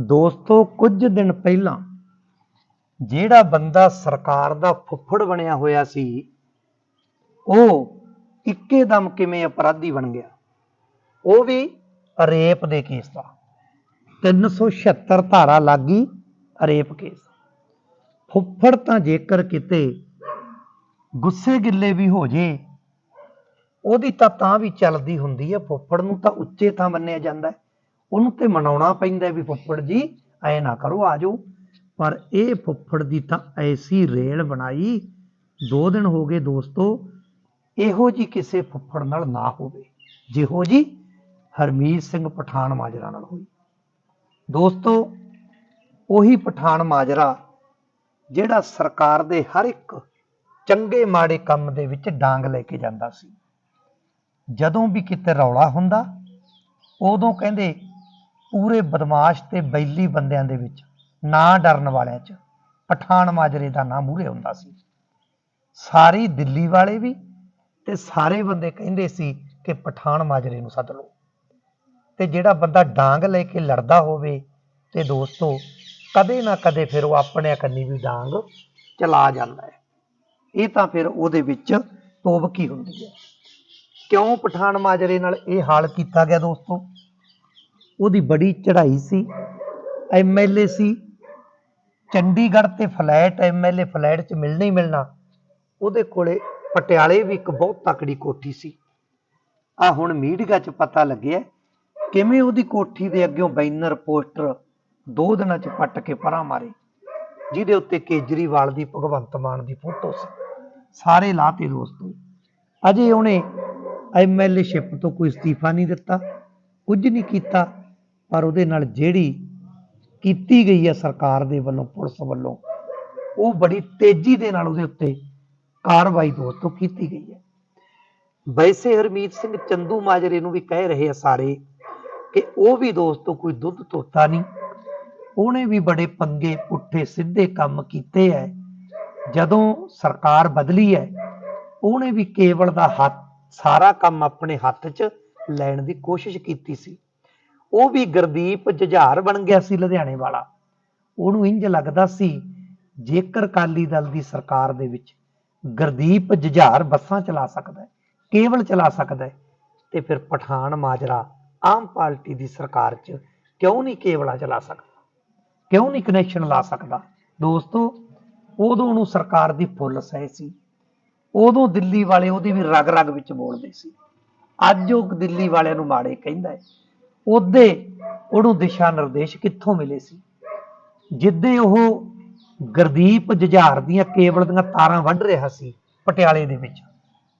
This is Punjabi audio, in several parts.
ਦੋਸਤੋ, ਕੁਝ ਦਿਨ ਪਹਿਲਾਂ ਜਿਹੜਾ ਬੰਦਾ ਸਰਕਾਰ ਦਾ ਫੁੱਫੜ ਬਣਿਆ ਹੋਇਆ ਸੀ, ਉਹ ਇੱਕੇ ਦਮ ਕਿਵੇਂ ਅਪਰਾਧੀ ਬਣ ਗਿਆ? ਉਹ ਵੀ ਰੇਪ ਦੇ ਕੇਸ ਦਾ। 376 ਧਾਰਾ ਲੱਗੀ ਰੇਪ ਕੇਸ। ਫੁੱਫੜ ਤਾਂ ਜੇਕਰ ਕਿਤੇ ਗੁੱਸੇ ਗਿੱਲੇ ਵੀ ਹੋ ਜੇ, ਉਹਦੀ ਤਾਂ ਤਾਂ ਵੀ ਚੱਲਦੀ ਹੁੰਦੀ ਹੈ ਫੁੱਫੜ ਨੂੰ ਤਾਂ ਉੱਚੇ ਥਾਂ ਮੰਨਿਆ ਜਾਂਦਾ। ਹੈ ਉਹਨੂੰ ਤੇ ਮਨਾਉਣਾ ਪੈਂਦਾ ਵੀ ਫੁੱਫੜ ਜੀ, ਐ ਨਾ ਕਰੋ, ਆ ਜਾਓ। ਪਰ ਇਹ ਫੁੱਫੜ ਦੀ ਤਾਂ ਐਸੀ ਰੇਲ ਬਣਾਈ, ਦੋ ਦਿਨ ਹੋ ਗਏ ਦੋਸਤੋ, ਇਹੋ ਜੀ ਕਿਸੇ ਫੁੱਫੜ ਨਾਲ ਨਾ ਹੋਵੇ। ਜਿਹੋ ਜੀ ਹਰਮੀਤ ਸਿੰਘ ਪਠਾਨ ਮਾਜਰਾ ਨਾਲ ਹੋਈ। ਦੋਸਤੋ, ਉਹੀ ਪਠਾਨ ਮਾਜਰਾ ਜਿਹੜਾ ਸਰਕਾਰ ਦੇ ਹਰ ਇੱਕ ਚੰਗੇ ਮਾੜੇ ਕੰਮ ਦੇ ਵਿੱਚ ਡਾਂਗ ਲੈ ਕੇ ਜਾਂਦਾ ਸੀ। ਜਦੋਂ ਵੀ ਕਿਤੇ ਰੌਲਾ ਹੁੰਦਾ, ਉਦੋਂ ਕਹਿੰਦੇ ਪੂਰੇ ਬਦਮਾਸ਼ ਤੇ ਬੈਲੀ ਬੰਦਿਆਂ ਦੇ ਵਿੱਚ ਨਾ ਡਰਨ ਵਾਲਿਆਂ 'ਚ ਪਠਾਨ ਮਾਜਰੇ ਦਾ ਨਾਂ ਮੂਹਰੇ ਹੁੰਦਾ ਸੀ। ਸਾਰੀ ਦਿੱਲੀ ਵਾਲੇ ਵੀ ਤੇ ਸਾਰੇ ਬੰਦੇ ਕਹਿੰਦੇ ਸੀ ਕਿ ਪਠਾਨ ਮਾਜਰੇ ਨੂੰ ਸੱਦ ਲਓ। ਤੇ ਜਿਹੜਾ ਬੰਦਾ ਡਾਂਗ ਲੈ ਕੇ ਲੜਦਾ ਹੋਵੇ ਤੇ ਦੋਸਤੋ, ਕਦੇ ਨਾ ਕਦੇ ਫਿਰ ਉਹ ਆਪਣੇ ਕੰਨੀ ਵੀ ਡਾਂਗ ਚਲਾ ਜਾਂਦਾ ਹੈ। ਇਹ ਤਾਂ ਫਿਰ ਉਹਦੇ ਵਿੱਚ ਤੋਬਕੀ ਹੁੰਦੀ ਹੈ। ਕਿਉਂ ਪਠਾਨ ਮਾਜਰੇ ਨਾਲ ਇਹ ਹਾਲ ਕੀਤਾ ਗਿਆ ਦੋਸਤੋ? ਉਹਦੀ ਬੜੀ ਚੜ੍ਹਾਈ ਸੀ। ਐਮਐਲਏ ਸੀ। ਚੰਡੀਗੜ੍ਹ ਤੇ ਫਲੈਟ ਐਮਐਲਏ ਫਲੈਟ 'ਚ ਮਿਲਣਾ ਹੀ ਮਿਲਣਾ। ਉਹਦੇ ਕੋਲੇ ਪਟਿਆਲੇ ਵੀ ਇੱਕ ਬਹੁਤ ਤਕੜੀ ਕੋਠੀ ਸੀ। ਆ ਹੁਣ ਮੀਡੀਆ 'ਚ ਪਤਾ ਲੱਗਿਆ ਕਿਵੇਂ ਉਹਦੀ ਕੋਠੀ ਦੇ ਅੱਗਿਓਂ ਬੈਨਰ, ਪੋਸਟਰ ਦੋ ਦਿਨਾਂ 'ਚ ਪੱਟ ਕੇ ਪਰਾਂ ਮਾਰੇ। ਜਿਹਦੇ ਉੱਤੇ ਕੇਜਰੀਵਾਲ ਦੀ, ਭਗਵੰਤ ਮਾਨ ਦੀ ਫੋਟੋ ਸੀ। ਸਾਰੇ ਲਾਤੇ ਦੋਸਤੋ ਅਜੇ ਉਹਨੇ ਐਮਐਲਏ ਸ਼ਿਪ ਤੋਂ ਕੋਈ ਅਸਤੀਫਾ ਨਹੀਂ ਦਿੱਤਾ, ਕੁਝ ਨਹੀਂ ਕੀਤਾ। ਪਰ ਉਹਦੇ ਨਾਲ ਜਿਹੜੀ ਕੀਤੀ ਗਈ ਹੈ ਸਰਕਾਰ ਦੇ ਵੱਲੋਂ, ਪੁਲਿਸ ਵੱਲੋਂ, ਉਹ ਬੜੀ ਤੇਜ਼ੀ ਦੇ ਨਾਲ ਉਹਦੇ ਉੱਤੇ ਕਾਰਵਾਈ ਦੋਸਤੋ ਕੀਤੀ ਗਈ ਹੈ। ਵੈਸੇ ਹਰਮੀਤ ਸਿੰਘ ਚੰਦੂ ਮਾਜਰੇ ਨੂੰ ਵੀ ਕਹਿ ਰਹੇ ਆ ਸਾਰੇ ਕਿ ਉਹ ਵੀ ਦੋਸਤੋ ਕੋਈ ਦੁੱਧ ਤੋਤਾ ਨਹੀਂ। ਉਹਨੇ ਵੀ ਬੜੇ ਪੰਗੇ ਪੁੱਠੇ ਸਿੱਧੇ ਕੰਮ ਕੀਤੇ ਐ। ਜਦੋਂ ਸਰਕਾਰ ਬਦਲੀ ਹੈ ਉਹਨੇ ਵੀ ਕੇਵਲ ਦਾ ਹੱਥ, ਸਾਰਾ ਕੰਮ ਆਪਣੇ ਹੱਥ 'ਚ ਲੈਣ ਦੀ ਕੋਸ਼ਿਸ਼ ਕੀਤੀ ਸੀ। ਉਹ ਵੀ ਗੁਰਦੀਪ ਜੁਝਾਰ ਬਣ ਗਿਆ ਸੀ ਲੁਧਿਆਣੇ ਵਾਲਾ। ਉਹਨੂੰ ਇੰਜ ਲੱਗਦਾ ਸੀ, ਜੇਕਰ ਕਾਲੀ ਦਲ ਦੀ ਸਰਕਾਰ ਦੇ ਵਿੱਚ ਗੁਰਦੀਪ ਜੁਝਾਰ ਬੱਸਾਂ ਚਲਾ ਸਕਦਾ ਹੈ ਕੇਵਲ ਚਲਾ ਸਕਦਾ ਹੈ, ਤੇ ਫਿਰ ਪਠਾਨ ਮਾਜਰਾ ਆਮ ਪਾਰਟੀ ਦੀ ਸਰਕਾਰ 'ਚ ਕਿਉਂ ਨਹੀਂ ਕੇਵਲਾ ਚਲਾ ਸਕਦਾ? ਕਿਉਂ ਨਹੀਂ ਕਨੈਕਸ਼ਨ ਲਾ ਸਕਦਾ? ਦੋਸਤੋ, ਉਦੋਂ ਉਹਨੂੰ ਸਰਕਾਰ ਦੀ ਫੁੱਲ ਸਹਿ ਸੀ। ਉਦੋਂ ਦਿੱਲੀ ਵਾਲੇ ਉਹਦੀ ਵੀ ਰਗ ਰਗ ਵਿੱਚ ਬੋਲਦੇ ਸੀ। ਅੱਜ ਉਹ ਦਿੱਲੀ ਵਾਲਿਆਂ ਨੂੰ ਮਾੜੇ ਕਹਿੰਦਾ ਹੈ। ਉਹਦੇ, ਉਹਨੂੰ ਦਿਸ਼ਾ ਨਿਰਦੇਸ਼ ਕਿੱਥੋਂ ਮਿਲੇ ਸੀ? ਜਿੱਦੇ ਉਹ ਗੁਰਦੀਪ ਜੁਝਾਰ ਦੀਆਂ ਕੇਬਲ ਦੀਆਂ ਤਾਰਾਂ ਵੱਢ ਰਿਹਾ ਸੀ ਪਟਿਆਲੇ ਦੇ ਵਿੱਚ,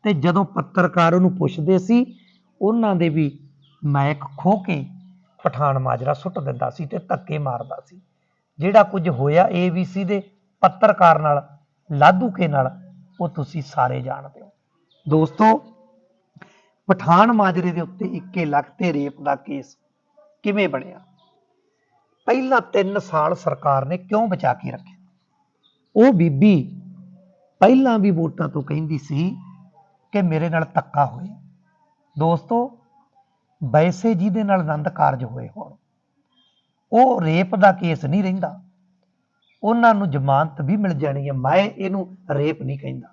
ਤੇ ਜਦੋਂ ਪੱਤਰਕਾਰ ਉਹਨੂੰ ਪੁੱਛਦੇ ਸੀ, ਉਹਨਾਂ ਦੇ ਵੀ ਮਾਇਕ ਖੋ ਕੇ ਪਠਾਨ ਮਾਜਰਾ ਸੁੱਟ ਦਿੰਦਾ ਸੀ ਤੇ ਧੱਕੇ ਮਾਰਦਾ ਸੀ। ਜਿਹੜਾ ਕੁਝ ਹੋਇਆ ABC ਦੇ ਪੱਤਰਕਾਰ ਨਾਲ ਲਾਧੂਕੇ ਨਾਲ, ਉਹ ਤੁਸੀਂ ਸਾਰੇ ਜਾਣਦੇ ਹੋ। ਦੋਸਤੋ ਪਠਾਨ ਮਾਜਰੇ ਦੇ ਉੱਤੇ 21 ਲੱਖ ਤੇ ਰੇਪ ਦਾ ਕੇਸ ਕਿਵੇਂ ਬਣਿਆ? ਪਹਿਲਾਂ 3 ਸਾਲ ਸਰਕਾਰ ਨੇ ਕਿਉਂ ਬਚਾ ਕੇ ਰੱਖਿਆ? ਉਹ ਬੀਬੀ ਪਹਿਲਾਂ ਵੀ ਵੋਟਾਂ ਤੋਂ ਕਹਿੰਦੀ ਸੀ ਕਿ ਮੇਰੇ ਨਾਲ ਧੱਕਾ ਹੋਇਆ ਦੋਸਤੋ ਵੈਸੇ ਜਿਹਦੇ ਨਾਲ ਆਨੰਦ ਕਾਰਜ ਹੋਏ ਹੋਣ। ਉਹ ਰੇਪ ਦਾ ਕੇਸ ਨਹੀਂ ਰਹਿੰਦਾ। ਉਹਨਾਂ ਨੂੰ ਜ਼ਮਾਨਤ ਵੀ ਮਿਲ ਜਾਣੀ ਹੈ। ਮੈਂ ਇਹਨੂੰ ਰੇਪ ਨਹੀਂ ਕਹਿੰਦਾ।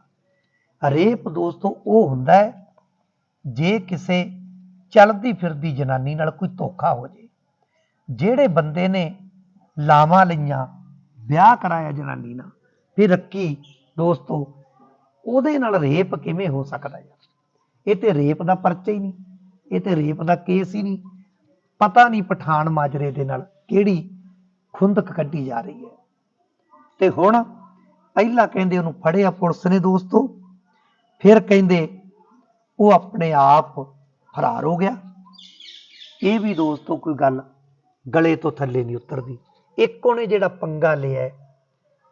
ਰੇਪ ਦੋਸਤੋ ਉਹ ਹੁੰਦਾ ਹੈ ਜੇ ਕਿਸੇ ਚੱਲਦੀ ਫਿਰਦੀ ਜਨਾਨੀ ਨਾਲ ਕੋਈ ਧੋਖਾ ਹੋ ਜੇ, ਜਿਹੜੇ ਬੰਦੇ ਨੇ ਲਾਵਾਂ ਲਈਆਂ, ਵਿਆਹ ਕਰਾਇਆ ਜਨਾਨੀ ਨਾਲ, ਫਿਰ ਰੱਖੀ ਦੋਸਤੋ, ਉਹਦੇ ਨਾਲ ਰੇਪ ਕਿਵੇਂ ਹੋ ਸਕਦਾ ਯਾਰ? ਇਹ ਤੇ ਰੇਪ ਦਾ ਪਰਚਾ ਹੀ ਨਹੀਂ, ਇਹ ਤੇ ਰੇਪ ਦਾ ਕੇਸ ਹੀ ਨਹੀਂ। ਪਤਾ ਨਹੀਂ ਪਠਾਨ ਮਾਜਰੇ ਦੇ ਨਾਲ ਕਿਹੜੀ ਖੁੰਦਕ ਕੱਢੀ ਜਾ ਰਹੀ ਹੈ। ਤੇ ਹੁਣ ਪਹਿਲਾਂ ਕਹਿੰਦੇ ਉਹਨੂੰ ਫੜਿਆ ਪੁਲਿਸ ਨੇ ਦੋਸਤੋ, ਫਿਰ ਕਹਿੰਦੇ ਉਹ ਆਪਣੇ ਆਪ ਫਰਾਰ ਹੋ ਗਿਆ। ਇਹ ਵੀ ਦੋਸਤੋ ਕੋਈ ਗੱਲ ਗਲੇ ਤੋਂ ਥੱਲੇ ਨਹੀਂ ਉਤਰਦੀ। ਇੱਕ ਉਹਨੇ ਜਿਹੜਾ ਪੰਗਾ ਲਿਆ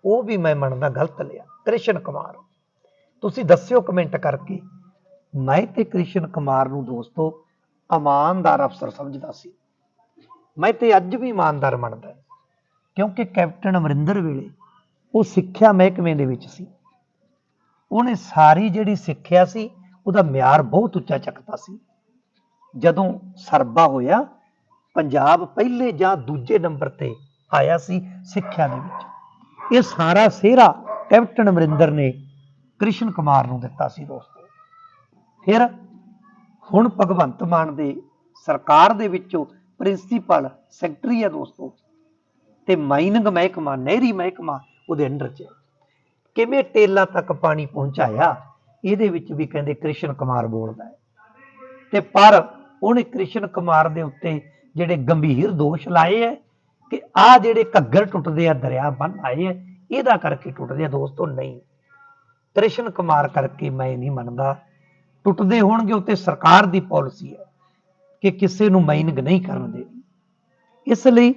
ਉਹ ਵੀ ਮੈਂ ਮੰਨਦਾ ਗਲਤ ਲਿਆ। ਕ੍ਰਿਸ਼ਨ ਕੁਮਾਰ, ਤੁਸੀਂ ਦੱਸਿਓ ਕਮੈਂਟ ਕਰਕੇ। ਮੈਂ ਤੇ ਕ੍ਰਿਸ਼ਨ ਕੁਮਾਰ ਨੂੰ ਦੋਸਤੋ ਇਮਾਨਦਾਰ ਅਫਸਰ ਸਮਝਦਾ ਸੀ। ਮੈਂ ਤੇ ਅੱਜ ਵੀ ਇਮਾਨਦਾਰ ਮੰਨਦਾ ਕਿਉਂਕਿ ਕੈਪਟਨ ਅਮਰਿੰਦਰ ਵੇਲੇ ਉਹ ਸਿੱਖਿਆ ਮਹਿਕਮੇ ਦੇ ਵਿੱਚ ਸੀ। ਉਹਨੇ ਸਾਰੀ ਜਿਹੜੀ ਸਿੱਖਿਆ ਸੀ ਉਹਦਾ ਮਿਆਰ ਬਹੁਤ ਉੱਚਾ ਚੱਕਦਾ ਸੀ। ਜਦੋਂ ਸਰਬਾ ਹੋਇਆ, ਪੰਜਾਬ ਪਹਿਲੇ ਜਾਂ ਦੂਜੇ ਨੰਬਰ ਤੇ ਆਇਆ ਸੀ ਸਿੱਖਿਆ ਦੇ ਵਿੱਚ। ਇਹ ਸਾਰਾ ਸਿਹਰਾ ਕੈਪਟਨ ਅਮਰਿੰਦਰ ਨੇ ਕ੍ਰਿਸ਼ਨ ਕੁਮਾਰ ਨੂੰ ਦਿੱਤਾ ਸੀ ਦੋਸਤੋ। ਫਿਰ ਹੁਣ ਭਗਵੰਤ ਮਾਨ ਦੇ ਸਰਕਾਰ ਦੇ ਵਿੱਚੋਂ ਪ੍ਰਿੰਸੀਪਲ, ਸੈਕਟਰੀ ਆ ਦੋਸਤੋ। ਤੇ ਮਾਈਨਿੰਗ ਮਹਿਕਮਾ, ਨਹਿਰੀ ਮਹਿਕਮਾ ਉਹਦੇ ਅੰਡਰ 'ਚ ਕਿਵੇਂ ਟੇਲਾ ਤੱਕ ਪਾਣੀ ਪਹੁੰਚਾਇਆ ਇਹਦੇ ਵਿੱਚ ਵੀ ਕਹਿੰਦੇ ਕ੍ਰਿਸ਼ਨ ਕੁਮਾਰ ਬੋਲਦਾ ਹੈ। ਤੇ ਪਰ ਉਹਨੇ ਕ੍ਰਿਸ਼ਨ ਕੁਮਾਰ ਦੇ ਉੱਤੇ ਜਿਹੜੇ ਗੰਭੀਰ ਦੋਸ਼ ਲਾਏ ਹੈ ਕਿ ਆ ਜਿਹੜੇ ਘੱਗਰ ਟੁੱਟਦੇ ਆ, ਦਰਿਆ ਬੰਨ ਆਏ ਹੈ, ਇਹਦਾ ਕਰਕੇ ਟੁੱਟਦੇ ਆ ਦੋਸਤੋ, ਨਹੀਂ। ਕ੍ਰਿਸ਼ਨ ਕੁਮਾਰ ਕਰਕੇ ਮੈਂ ਨਹੀਂ ਮੰਨਦਾ। ਟੁੱਟਦੇ ਹੋਣਗੇ ਉੱਤੇ ਸਰਕਾਰ ਦੀ ਪਾਲਿਸੀ ਹੈ ਕਿ ਕਿਸੇ ਨੂੰ ਮਾਈਨਿੰਗ ਨਹੀਂ ਕਰਨ ਦੇਣੀ। ਇਸ ਲਈ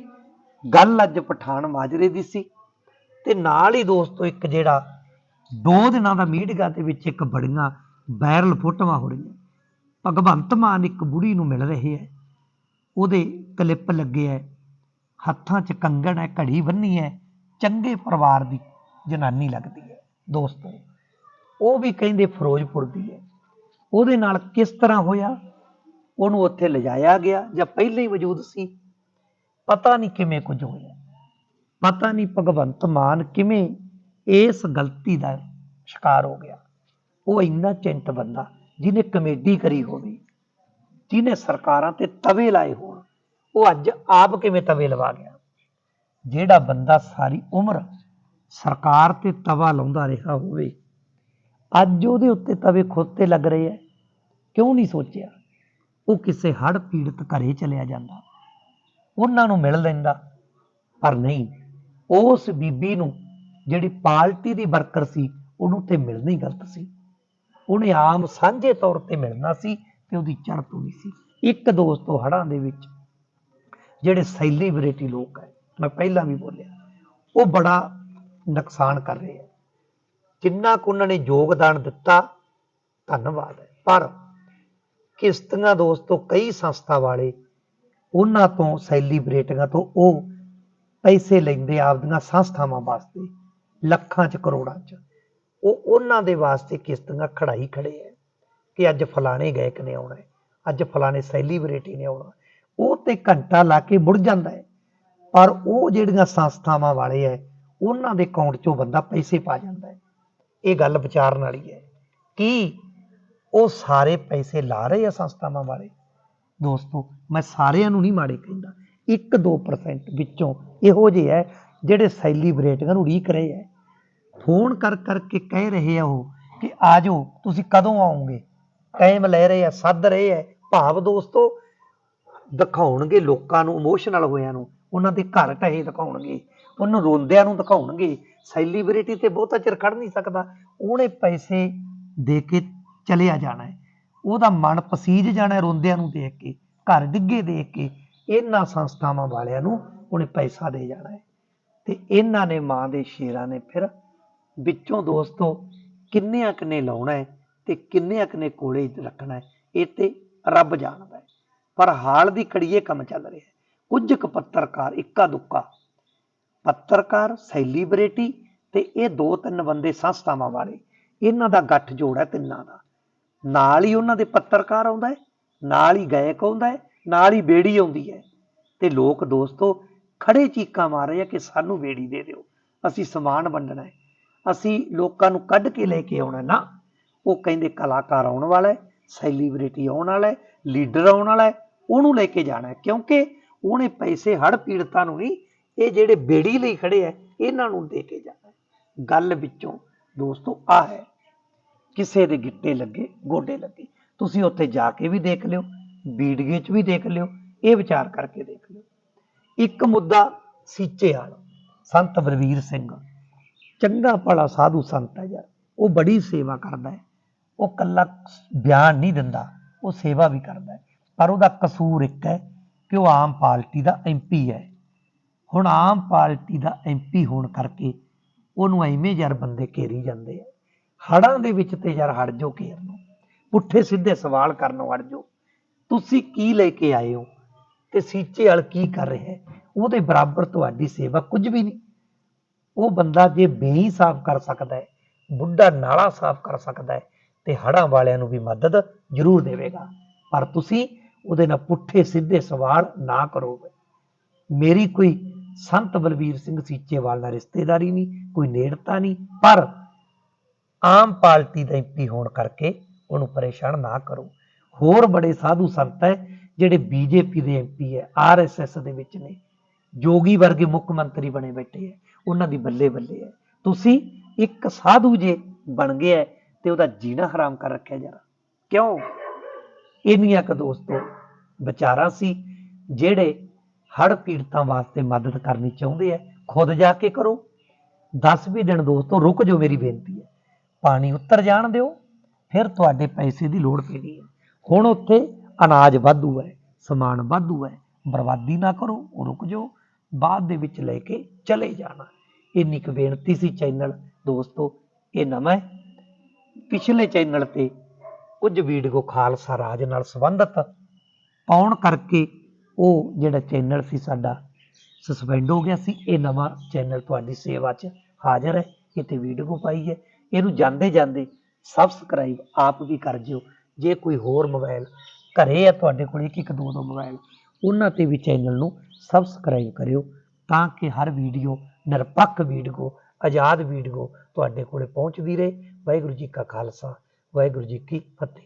ਗੱਲ ਅੱਜ ਪਠਾਨ ਮਾਜਰੇ ਦੀ ਸੀ ਤੇ ਨਾਲ ਹੀ ਦੋਸਤੋ ਇੱਕ ਜਿਹੜਾ ਦੋ ਦਿਨਾਂ ਦਾ ਮੀਡੀਆ ਦੇ ਵਿੱਚ ਇੱਕ ਬੜੀਆਂ ਵਾਇਰਲ ਫੋਟੋਆਂ ਹੋ ਰਹੀਆਂ। ਭਗਵੰਤ ਮਾਨ ਇੱਕ ਬੁੜੀ ਨੂੰ ਮਿਲ ਰਹੇ ਹੈ। ਉਹਦੇ ਕਲਿੱਪ ਲੱਗੇ ਹੈ। ਹੱਥਾਂ 'ਚ ਕੰਗਣ ਹੈ, ਘੜੀ ਬੰਨੀ ਹੈ। ਚੰਗੇ ਪਰਿਵਾਰ ਦੀ ਜਨਾਨੀ ਲੱਗਦੀ ਹੈ, ਦੋਸਤੋ ਉਹ ਵੀ ਕਹਿੰਦੇ ਫਿਰੋਜ਼ਪੁਰ ਦੀ ਹੈ। ਉਹਦੇ ਨਾਲ ਕਿਸ ਤਰ੍ਹਾਂ ਹੋਇਆ? ਉਹਨੂੰ ਉੱਥੇ ਲਿਜਾਇਆ ਗਿਆ ਜਾਂ ਪਹਿਲਾਂ ਹੀ ਮੌਜੂਦ ਸੀ? ਪਤਾ ਨਹੀਂ ਕਿਵੇਂ ਕੁਝ ਹੋਇਆ। ਪਤਾ ਨਹੀਂ ਭਗਵੰਤ ਮਾਨ ਕਿਵੇਂ ਇਸ ਗਲਤੀ ਦਾ ਸ਼ਿਕਾਰ ਹੋ ਗਿਆ। ਉਹ ਇੰਨਾ ਚਿੰਤ ਬੰਦਾ ਜਿਹਨੇ ਕਮੇਡੀ ਕਰੀ ਹੋਵੇ, ਜਿਹਨੇ ਸਰਕਾਰਾਂ ਤੇ ਤਵੇ ਲਾਏ ਹੋਣ, ਉਹ ਅੱਜ ਆਪ ਕਿਵੇਂ ਤਵੇ ਲਵਾ ਗਿਆ? ਜਿਹੜਾ ਬੰਦਾ ਸਾਰੀ ਉਮਰ ਸਰਕਾਰ ਤੇ ਤਵਾ ਲਾਉਂਦਾ ਰਿਹਾ ਹੋਵੇ, ਅੱਜ ਉਹਦੇ ਉੱਤੇ ਤਵੇ ਖੁਦ ਤੇ ਲੱਗ ਰਹੇ ਐ ਕਿਉਂ ਨਹੀਂ ਸੋਚਿਆ? ਉਹ ਕਿਸੇ ਹੜ੍ਹ ਪੀੜਤ ਘਰੇ ਚਲਿਆ ਜਾਂਦਾ। ਉਹਨਾਂ ਨੂੰ ਮਿਲ ਲੈਂਦਾ, ਪਰ ਨਹੀਂ, ਉਸ ਬੀਬੀ ਨੂੰ ਜਿਹੜੀ ਪਾਰਟੀ ਦੀ ਵਰਕਰ ਸੀ, ਉਹਨੂੰ ਤੇ ਮਿਲਣੀ ਗਲਤ ਸੀ। ਉਹਨੇ ਆਮ ਸਾਂਝੇ ਤੌਰ ਤੇ ਮਿਲਣਾ ਸੀ ਤੇ ਉਹਦੀ ਚੜ੍ਹ ਹੋਣੀ ਸੀ। ਇੱਕ ਦੋਸਤੋ ਹੜਾਂ ਦੇ ਵਿੱਚ ਜਿਹੜੇ ਸੈਲੀਬ੍ਰਿਟੀ ਲੋਕ ਹੈ, ਮੈਂ ਪਹਿਲਾਂ ਵੀ ਬੋਲਿਆ, ਉਹ ਬੜਾ ਨੁਕਸਾਨ ਕਰ ਰਹੇ ਹੈ। ਜਿੰਨਾ ਕੁ ਉਹਨਾਂ ਨੇ ਯੋਗਦਾਨ ਦਿੱਤਾ, ਧੰਨਵਾਦ ਹੈ। ਪਰ ਕਿਸ਼ਤੀਆਂ ਦੋਸਤੋ, ਕਈ ਸੰਸਥਾ ਵਾਲੇ ਉਹਨਾਂ ਤੋਂ ਸੈਲੀਬ੍ਰੇਟੀਆਂ ਤੋਂ ਉਹ ਪੈਸੇ ਲੈਂਦੇ ਆਪਦੀਆਂ ਸੰਸਥਾਵਾਂ ਵਾਸਤੇ ਲੱਖਾਂ ਚ ਕਰੋੜਾਂ ਚ। ਉਹ ਉਹਨਾਂ ਦੇ ਵਾਸਤੇ ਕਿਸ਼ਤੀਆਂ ਖੜਾਈ ਖੜੇ ਹੈ ਕਿ ਅੱਜ ਫਲਾਣੇ ਗਾਇਕ ਨੇ ਆਉਣਾ ਅੱਜ ਫਲਾਣੇ ਸੈਲੀਬ੍ਰਿਟੀ ਨੇ ਆਉਣਾ ਉਹ ਤੇ ਘੰਟਾ ਲਾ ਕੇ ਮੁੜ ਜਾਂਦਾ ਹੈ ਪਰ ਉਹ ਜਿਹੜੀਆਂ ਸੰਸਥਾਵਾਂ ਵਾਲੇ ਹੈ ਉਹਨਾਂ ਦੇ ਅਕਾਊਂਟ 'ਚੋਂ ਬੰਦਾ ਪੈਸੇ ਪਾ ਜਾਂਦਾ ਹੈ ਇਹ ਗੱਲ ਵਿਚਾਰਨ ਵਾਲੀ ਹੈ ਕੀ ਉਹ ਸਾਰੇ ਪੈਸੇ ਲਾ ਰਹੇ ਆ ਸੰਸਥਾਵਾਂ ਵਾਲੇ। ਦੋਸਤੋ, ਮੈਂ ਸਾਰਿਆਂ ਨੂੰ ਨਹੀਂ ਮਾੜੇ ਕਹਿੰਦਾ। 1-2% ਵਿੱਚੋਂ ਇਹੋ ਜਿਹੇ ਹੈ ਜਿਹੜੇ ਸੈਲੀਬ੍ਰੇਟੀਆਂ ਨੂੰ ਉਡੀਕ ਰਹੇ ਹੈ। ਫੋਨ ਕਰ, ਕਰਕੇ ਕਹਿ ਰਹੇ ਆ ਉਹ ਕਿ ਆ ਜਾਓ, ਤੁਸੀਂ ਕਦੋਂ ਆਉਂਗੇ ਟਾਈਮ ਲੈ ਰਹੇ ਆ, ਸੱਦ ਰਹੇ ਆ। ਭਾਵ ਦੋਸਤੋ, ਦਿਖਾਉਣਗੇ ਲੋਕਾਂ ਨੂੰ ਇਮੋਸ਼ਨਲ ਹੋਇਆਂ ਨੂੰ। ਉਹਨਾਂ ਦੇ ਘਰ ਟਹੇ ਦਿਖਾਉਣਗੇ। ਉਹਨੂੰ ਰੋਂਦਿਆਂ ਨੂੰ ਦਿਖਾਉਣਗੇ। ਸੈਲੀਬ੍ਰਿਟੀ ਤੇ ਬਹੁਤਾ ਚਿਰ ਖੜ ਨਹੀਂ ਸਕਦਾ। ਉਹਨੇ ਪੈਸੇ ਦੇ ਕੇ ਚਲਿਆ ਜਾਣਾ ਹੈ। ਉਹਦਾ ਮਨ ਪਸੀਜ ਜਾਣਾ ਰੋਂਦਿਆਂ ਨੂੰ ਦੇਖ ਕੇ। ਘਰ ਡਿੱਗੇ ਦੇਖ ਕੇ। ਇਹਨਾਂ ਸੰਸਥਾਵਾਂ ਵਾਲਿਆਂ ਨੂੰ ਉਹਨੇ ਪੈਸਾ ਦੇ ਜਾਣਾ ਹੈ। ਤੇ ਇਹਨਾਂ ਨੇ ਮਾਂ ਦੇ ਸ਼ੇਰਾਂ ਨੇ ਫਿਰ ਵਿੱਚੋਂ ਦੋਸਤੋ ਕਿੰਨਿਆਂ ਕੁ ਲਾਉਣਾ ਹੈ ਤੇ ਕਿੰਨੇ ਕੁ ਕੋਲੇ ਰੱਖਣਾ ਹੈ, ਇਹ ਤੇ ਰੱਬ ਜਾਣਦਾ ਹੈ। ਪਰ ਹਾਲ ਦੀ ਘੜੀਏ ਕੰਮ ਚੱਲ ਰਿਹਾ ਹੈ। ਕੁਝ ਕੁ ਪੱਤਰਕਾਰ ਇੱਕਾ ਦੁੱਕਾ, ਪੱਤਰਕਾਰ, ਸੈਲੀਬ੍ਰਿਟੀ ਤੇ ਇਹ ਦੋ ਤਿੰਨ ਬੰਦੇ ਸੰਸਥਾਵਾਂ ਵਾਲੇ, ਇਹਨਾਂ ਦਾ ਗੱਠ ਜੋੜ ਹੈ ਤਿੰਨਾਂ ਦਾ। ਨਾਲ ਹੀ ਉਹਨਾਂ ਦੇ ਪੱਤਰਕਾਰ ਆਉਂਦਾ ਹੈ, ਨਾਲ ਹੀ ਗਾਇਕ ਆਉਂਦਾ ਹੈ, ਨਾਲ ਹੀ ਬੇੜੀ ਆਉਂਦੀ ਹੈ। ਤੇ ਲੋਕ ਦੋਸਤੋ ਖੜੇ ਚੀਕਾਂ ਮਾਰ ਰਹੇ ਆ ਕਿ ਸਾਨੂੰ ਬੇੜੀ ਦੇ ਦਿਓ। ਅਸੀਂ ਸਮਾਨ ਵੰਡਣਾ ਹੈ। ਅਸੀਂ ਲੋਕਾਂ ਨੂੰ ਕੱਢ ਕੇ ਲੈ ਕੇ ਆਉਣਾ ਨਾ। ਉਹ ਕਹਿੰਦੇ ਕਲਾਕਾਰ ਆਉਣ ਵਾਲਾ ਹੈ ਸੈਲੀਬ੍ਰਿਟੀ ਆਉਣ ਵਾਲਾ ਹੈ ਲੀਡਰ ਆਉਣ ਵਾਲਾ ਹੈ ਉਹਨੂੰ ਲੈ ਕੇ ਜਾਣਾ ਹੈ। ਕਿਉਂਕਿ ਉਹਨੇ ਪੈਸੇ ਹੜ ਪੀੜਤਾਂ ਨੂੰ ਨਹੀਂ ਇਹ ਜਿਹੜੇ ਬੇੜੀ ਲਈ ਖੜੇ ਆ ਇਹਨਾਂ ਨੂੰ ਦੇ ਕੇ ਜਾਣਾ ਗੱਲ ਵਿੱਚੋਂ ਦੋਸਤੋ ਆ ਹੈ। ਕਿਸੇ ਦੇ ਗਿੱਟੇ ਲੱਗੇ ਗੋਡੇ ਲੱਗੇ। ਤੁਸੀਂ ਉੱਥੇ ਜਾ ਕੇ ਵੀ ਦੇਖ ਲਿਓ ਵੀਡੀਓ 'ਚ ਵੀ ਦੇਖ ਲਿਓ ਇਹ ਵਿਚਾਰ ਕਰਕੇ ਦੇਖ ਲਿਓ। ਇੱਕ ਮੁੱਦਾ ਸੀਚੇ ਵਾਲਾ, ਸੰਤ ਬਲਵੀਰ ਸਿੰਘ। ਚੰਗਾ ਭਲਾ ਸਾਧੂ ਸੰਤ ਹੈ ਯਾਰ, ਉਹ ਬੜੀ ਸੇਵਾ ਕਰਦਾ ਹੈ। ਉਹ ਕੱਲਾ ਬਿਆਨ ਨਹੀਂ ਦਿੰਦਾ, ਉਹ ਸੇਵਾ ਵੀ ਕਰਦਾ ਹੈ। ਪਰ ਉਹਦਾ ਕਸੂਰ ਇੱਕ ਹੈ ਕਿ ਉਹ ਆਮ ਪਾਰਟੀ ਦਾ ਐਮਪੀ ਹੈ। ਹੁਣ ਆਮ ਪਾਰਟੀ ਦਾ ਐਮਪੀ ਹੋਣ ਕਰਕੇ ਉਹਨੂੰ ਐਵੇਂ ਯਾਰ ਬੰਦੇ ਘੇਰੀ ਜਾਂਦੇ ਆ। ਹੜਾਂ ਦੇ ਵਿੱਚ ਤੇ ਯਾਰ ਹੜ ਜਾਓ ਘੇਰ ਨੂੰ ਪੁੱਠੇ ਸਿੱਧੇ ਸਵਾਲ ਕਰਨ ਹੜ ਜਾਓ। ਤੁਸੀਂ ਕੀ ਲੈ ਕੇ ਆਏ ਹੋ? ਤੇ ਸੀਚੇ ਵਾਲ ਕੀ ਕਰ ਰਿਹਾ ਹੈ? ਉਹਦੇ ਬਰਾਬਰ ਤੁਹਾਡੀ ਸੇਵਾ ਕੁਝ ਵੀ ਨਹੀਂ। ਉਹ ਬੰਦਾ ਜੇ ਬੇਈ ਸਾਫ਼ ਕਰ ਸਕਦਾ ਹੈ, ਬੁੱਢਾ ਨਾਲਾ ਸਾਫ਼ ਕਰ ਸਕਦਾ ਹੈ, ਤੇ ਹੜਾਂ ਵਾਲਿਆਂ ਨੂੰ ਵੀ ਮਦਦ ਜ਼ਰੂਰ ਦੇਵੇਗਾ। ਪਰ ਤੁਸੀਂ ਉਹਦੇ ਨਾਲ ਪੁੱਠੇ ਸਿੱਧੇ ਸਵਾਲ ਨਾ ਕਰੋ। ਮੇਰੀ ਕੋਈ ਸੰਤ ਬਲਬੀਰ ਸਿੰਘ ਸੀਚੇਵਾਲ ਨਾਲ ਰਿਸ਼ਤੇਦਾਰੀ ਨਹੀਂ, ਕੋਈ ਨੇੜਤਾ ਨਹੀਂ, ਪਰ ਆਮ ਪਾਰਟੀ ਦਾ ਐਮਪੀ ਹੋਣ ਕਰਕੇ ਉਹਨੂੰ ਪਰੇਸ਼ਾਨ ਨਾ ਕਰੋ। ਹੋਰ ਬੜੇ ਸਾਧੂ ਸੰਤ ਹੈ ਜਿਹੜੇ ਬੀਜੇਪੀ ਦੇ ਐਮਪੀ ਹੈ ਆਰਐਸਐਸ ਦੇ ਵਿੱਚ ਨੇ, ਜੋਗੀ ਵਰਗੇ ਮੁੱਖ ਮੰਤਰੀ ਬਣੇ ਬੈਠੇ ਹੈ, ਉਹਨਾਂ ਦੀ ਬੱਲੇ ਬੱਲੇ ਹੈ। ਤੁਸੀਂ ਇੱਕ ਸਾਧੂ ਜੇ ਬਣ ਗਿਆ ਹੈ ਤੇ ਉਹਦਾ ਜੀਣਾ ਹਰਾਮ ਕਰ ਰੱਖਿਆ ਜਰਾ ਕਿਉਂ? ਇੰਨੀਆਂ ਕੁ ਦੋਸਤੋ ਵਿਚਾਰਾਂ ਸੀ ਜਿਹੜੇ ਹੜ੍ਹ ਪੀੜਤਾਂ ਵਾਸਤੇ ਮਦਦ ਕਰਨੀ ਚਾਹੁੰਦੇ ਆ ਖੁਦ ਜਾ ਕੇ ਕਰੋ। 10 ਵੀ ਦਿਨ ਦੋਸਤੋ ਰੁਕ ਜਾਓ ਮੇਰੀ ਬੇਨਤੀ ਹੈ। ਪਾਣੀ ਉੱਤਰ ਜਾਣ ਦਿਓ, ਫਿਰ ਤੁਹਾਡੇ ਪੈਸੇ ਦੀ ਲੋੜ ਪੈਣੀ ਹੈ। ਹੁਣ ਉੱਥੇ ਅਨਾਜ ਵਾਧੂ ਹੈ, ਸਮਾਨ ਵਾਧੂ ਹੈ, ਬਰਬਾਦੀ ਨਾ ਕਰੋ ਰੁਕ ਜਾਓ, ਬਾਅਦ ਦੇ ਵਿੱਚ ਲੈ ਕੇ ਚਲੇ ਜਾਣਾ। ਇੰਨੀ ਕੁ ਬੇਨਤੀ ਸੀ ਚੈਨਲ, ਦੋਸਤੋ, ਇਹ ਨਵਾਂ ਪਿਛਲੇ ਚੈਨਲ ਤੇ ਕੁਝ ਵੀਡੀਓ ਖਾਲਸਾ ਰਾਜ ਨਾਲ ਸੰਬੰਧਿਤ ਪਾਉਣ ਕਰਕੇ ਉਹ ਜਿਹੜਾ ਚੈਨਲ ਸੀ ਸਾਡਾ ਸਸਪੈਂਡ ਹੋ ਗਿਆ ਸੀ, ਇਹ ਨਵਾਂ ਚੈਨਲ ਤੁਹਾਡੀ ਸੇਵਾ 'ਚ ਹਾਜ਼ਰ ਹੈ, ਇੱਥੇ ਵੀਡੀਓ ਪਾਈ ਹੈ। ਇਹਨੂੰ ਜਾਂਦੇ ਜਾਂਦੇ ਸਬਸਕ੍ਰਾਈਬ ਆਪ ਵੀ ਕਰ ਜਿਓ। ਜੇ ਕੋਈ ਹੋਰ ਮੋਬਾਈਲ ਘਰੇ ਆ ਤੁਹਾਡੇ ਕੋਲ ਇੱਕ ਇੱਕ ਦੋ ਦੋ ਮੋਬਾਈਲ, ਉਹਨਾਂ ਤੇ ਵੀ ਚੈਨਲ ਨੂੰ ਸਬਸਕ੍ਰਾਈਬ ਕਰਿਓ ਤਾਂ ਕਿ ਹਰ ਵੀਡੀਓ ਨਿਰਪੱਖ ਵੀਡੀਓ, ਆਜ਼ਾਦ ਵੀਡੀਓ ਤੁਹਾਡੇ ਕੋਲੇ ਪਹੁੰਚਦੀ ਰਹੇ। ਵਾਹਿਗੁਰੂ ਜੀ ਕਾ ਖਾਲਸਾ, ਵਾਹਿਗੁਰੂ ਜੀ ਕੀ ਫਤਿਹ।